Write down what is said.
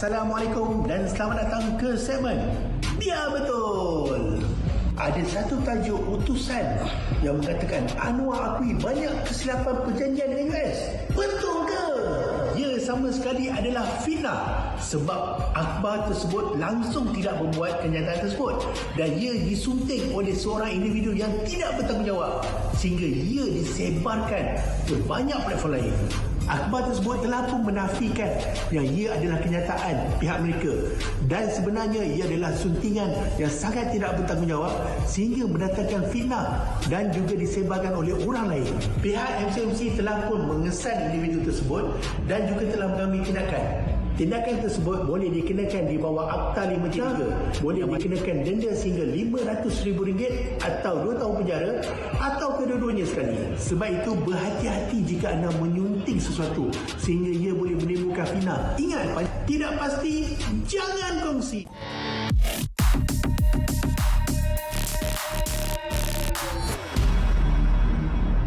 Assalamualaikum dan selamat datang ke segmen Dia Betul. Ada satu tajuk utusan yang mengatakan Anwar akui banyak kesilapan perjanjian dengan US. Betul ke? Ya sama sekali adalah fitnah sebab akhbar tersebut langsung tidak membuat kenyataan tersebut dan ia disunting oleh seorang individu yang tidak bertanggungjawab sehingga ia disebarkan ke banyak platform lain. Akhbar tersebut telah pun menafikan yang ia adalah kenyataan pihak mereka dan sebenarnya ia adalah suntingan yang sangat tidak bertanggungjawab sehingga mendatangkan fitnah dan juga disebarkan oleh orang lain. Pihak MCMC telah pun mengesan individu tersebut dan juga telah mengambil tindakan. Tindakan tersebut boleh dikenakan di bawah Akta 53, boleh dikenakan denda sehingga RM500,000 atau 2 tahun penjara atau kedua-duanya sekali. Sebab itu berhati-hati jika anda menyunting sesuatu sehingga ia boleh menimbulkan fitnah. Ingat, tidak pasti, jangan kongsi.